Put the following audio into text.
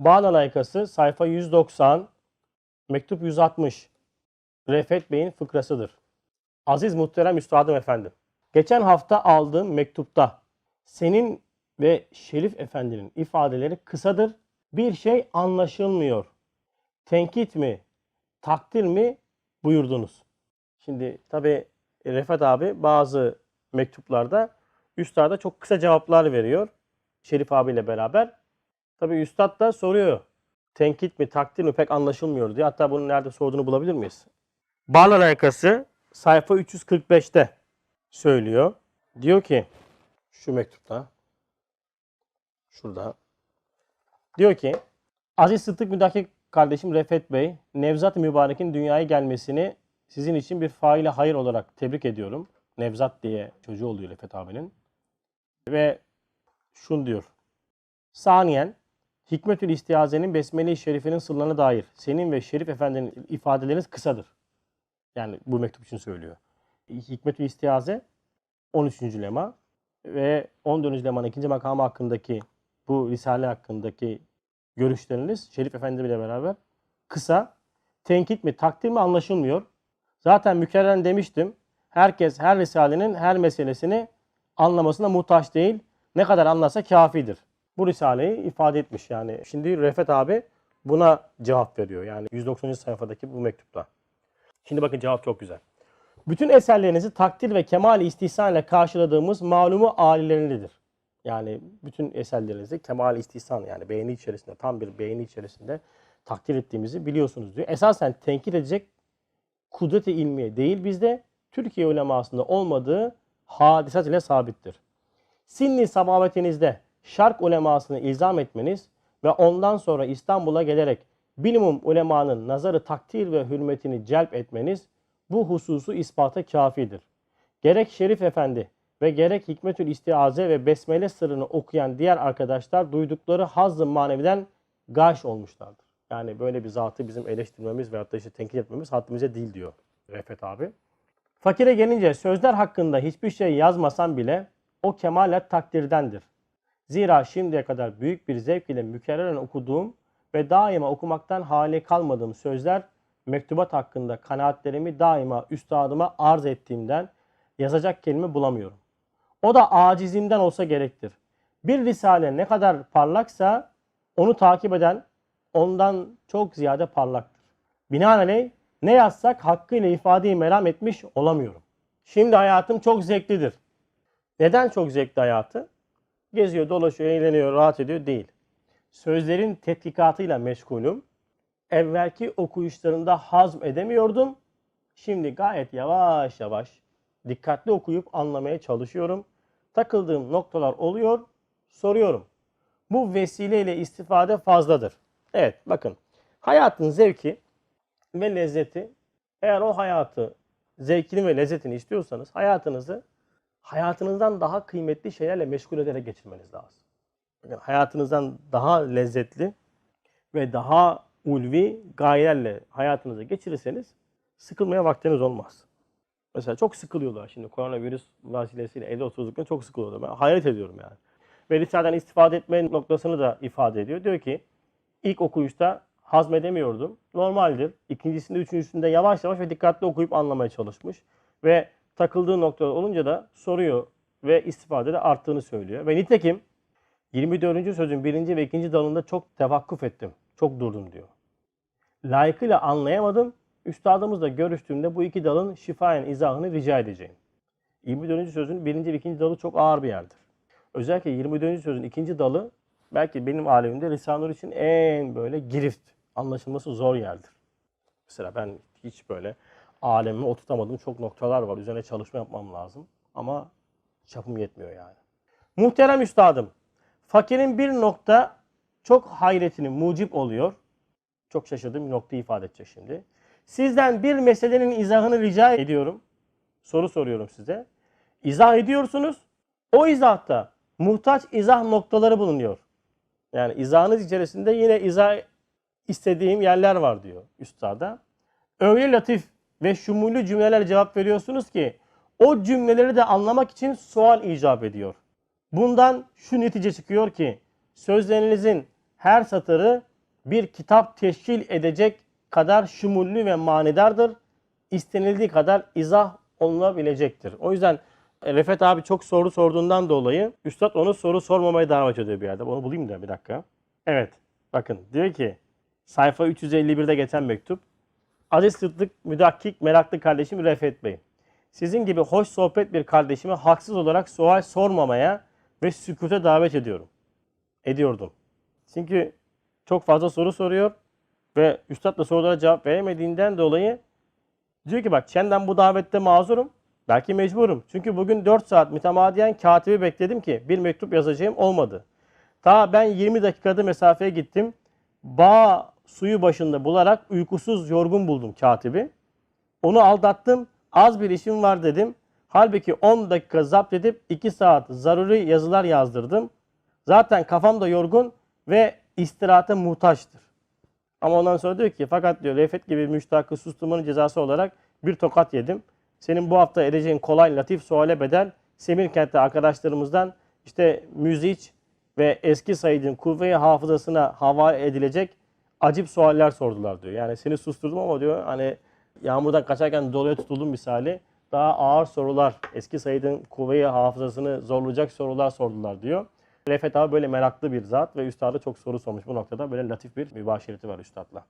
Bağla layıkası sayfa 190, mektup 160. Refet Bey'in fıkrasıdır. Aziz muhterem üstadım efendim. Geçen hafta aldığım mektupta senin ve Şerif Efendi'nin ifadeleri kısadır. Bir şey anlaşılmıyor. Tenkit mi, takdir mi buyurdunuz. Şimdi tabi Refet abi bazı mektuplarda üstada çok kısa cevaplar veriyor. Şerif abiyle beraber. Tabi üstad da soruyor. Tenkit mi, takdir mi pek anlaşılmıyor diye. Hatta bunun nerede sorduğunu bulabilir miyiz? Barla alakası sayfa 345'te söylüyor. Diyor ki şu mektupta şurada diyor ki Aziz Sıddık Müdahil kardeşim Refet Bey Nevzat Mübarek'in dünyaya gelmesini sizin için bir faile hayır olarak tebrik ediyorum. Nevzat diye çocuğu oluyor Refet abinin. Ve şunu diyor. Saniyen Hikmetül İstiaze'nin Besmele-i Şerife'nin sırlarına dair senin ve Şerif Efendi'nin ifadeleriniz kısadır. Yani bu mektup için söylüyor. Hikmetül İstiaze 13. lema ve 14. lemanın ikinci makamı hakkındaki bu risale hakkındaki görüşleriniz Şerif Efendi ile beraber kısa, tenkit mi, takdir mi anlaşılmıyor. Zaten mükerren demiştim. Herkes her risalenin her meselesini anlamasına muhtaç değil. Ne kadar anlarsa kafidir. Bu risaleyi ifade etmiş yani. Şimdi Refet abi buna cevap veriyor. Yani 190. sayfadaki bu mektupta. Şimdi bakın cevap çok güzel. Bütün eserlerinizi takdir ve kemal istihsan ile karşıladığımız malumu alilerindedir. Yani bütün eserlerinizi kemal istihsan yani beğeni içerisinde tam bir beğeni içerisinde takdir ettiğimizi biliyorsunuz diyor. Esasen tenkit edecek kudret-i ilmiye değil bizde Türkiye ulemasında olmadığı hadisat ile sabittir. Sinni samavetinizde şark ulemasını ilzam etmeniz ve ondan sonra İstanbul'a gelerek bilimum ulemanın nazarı takdir ve hürmetini celp etmeniz bu hususu ispata kafidir. Gerek Şerif Efendi ve gerek Hikmetül İstiaze ve Besmele sırrını okuyan diğer arkadaşlar duydukları hazzı maneviden gaş olmuşlardır. Yani böyle bir zatı bizim eleştirmemiz veyahut da işte tenkit etmemiz haddimize değil diyor Refet abi. Fakire gelince sözler hakkında hiçbir şey yazmasam bile o kemalet takdirdendir. Zira şimdiye kadar büyük bir zevk ile mükerreren okuduğum ve daima okumaktan hali kalmadığım sözler mektubat hakkında kanaatlerimi daima üstadıma arz ettiğimden yazacak kelime bulamıyorum. O da acizimden olsa gerektir. Bir risale ne kadar parlaksa onu takip eden ondan çok ziyade parlaktır. Binaenaleyh ne yazsak hakkıyla ifadeyi meram etmiş olamıyorum. Şimdi hayatım çok zevklidir. Neden çok zevkli hayatı? Geziyor, dolaşıyor, eğleniyor, rahat ediyor değil. Sözlerin tetkikatıyla meşgulüm. Evvelki okuyuşlarında hazm edemiyordum. Şimdi gayet yavaş yavaş dikkatli okuyup anlamaya çalışıyorum. Takıldığım noktalar oluyor, soruyorum. Bu vesileyle istifade fazladır. Evet bakın hayatın zevki ve lezzeti eğer o hayatı zevkini ve lezzetini istiyorsanız hayatınızı hayatınızdan daha kıymetli şeylerle meşgul ederek geçirmeniz lazım. Bakın, hayatınızdan daha lezzetli ve daha ulvi gayelerle hayatınızı geçirirseniz sıkılmaya vaktiniz olmaz. Mesela çok sıkılıyorlar şimdi koronavirüs vesilesiyle evde oturduklarında çok sıkılıyorlar. Ben hayret ediyorum yani. Ve Risale'den istifade etme noktasını da ifade ediyor. Diyor ki ilk okuyuşta hazmedemiyordum. Normaldir. İkincisinde, üçüncüsünde yavaş yavaş ve dikkatli okuyup anlamaya çalışmış. Ve takıldığı nokta olunca da soruyor ve istifade de arttığını söylüyor. Ve nitekim 24. sözün birinci ve ikinci dalında çok tevakkuf ettim. Çok durdum diyor. Layıkıyla anlayamadım. Üstadımızla görüştüğümde bu iki dalın şifayen izahını rica edeceğim. 24. sözün birinci ve ikinci dalı çok ağır bir yerdir. Özellikle 24. sözün ikinci dalı belki benim alemimde Risale-i Nur için en böyle girift, anlaşılması zor yerdir. Mesela ben hiç böyle alemimi oturtamadım. Çok noktalar var. Üzerine çalışma yapmam lazım. Ama çapım yetmiyor yani. Muhterem üstadım, fakirin bir nokta çok hayretini mucip oluyor. Çok şaşırdığım bir noktayı ifade edecek şimdi. Sizden bir meselenin izahını rica ediyorum. Soru soruyorum size. İzah ediyorsunuz. O izahta muhtaç izah noktaları bulunuyor. Yani izahınız içerisinde yine izah istediğim yerler var diyor üstada. Öyle latif ve şumulü cümleler cevap veriyorsunuz ki o cümleleri de anlamak için sual icap ediyor. Bundan şu netice çıkıyor ki sözlerinizin her satırı bir kitap teşkil edecek kadar şumullü ve manidardır. İstenildiği kadar izah olunabilecektir. O yüzden e, Refet abi çok soru sorduğundan dolayı Üstad onu soru sormamaya davet ediyor bir yerde. Onu bulayım da bir dakika. Evet. Bakın diyor ki sayfa 351'de geçen mektup. Sıddık müdakkik meraklı kardeşim Refet Bey. Sizin gibi hoş sohbet bir kardeşime haksız olarak sual sormamaya ve sükute davet ediyorum. Ediyordum. Çünkü çok fazla soru soruyor ve üstad da sorulara cevap veremediğinden dolayı diyor ki bak senden bu davette mazurum. Belki mecburum. Çünkü bugün 4 saat mütemadiyen katibi bekledim ki bir mektup yazacağım olmadı. Ta ben 20 dakikada mesafeye gittim. Bağ suyu başında bularak uykusuz yorgun buldum katibi. Onu aldattım. Az bir işim var dedim. Halbuki 10 dakika zapt edip 2 saat zaruri yazılar yazdırdım. Zaten kafam da yorgun ve istirahate muhtaçtır. Ama ondan sonra diyor ki fakat diyor Refet gibi müştakı susturmanın cezası olarak bir tokat yedim. Senin bu hafta edeceğin kolay latif suale bedel Semirkent'te arkadaşlarımızdan işte müziç ve eski Said'in kuvve hafızasına havale edilecek acip sualler sordular diyor. Yani seni susturdum ama diyor hani yağmurdan kaçarken doluya tutuldum misali daha ağır sorular eski Said'in kuvve hafızasını zorlayacak sorular sordular diyor. Refet abi böyle meraklı bir zat ve üstada çok soru sormuş bu noktada. Böyle latif bir mübaşireti var üstadla.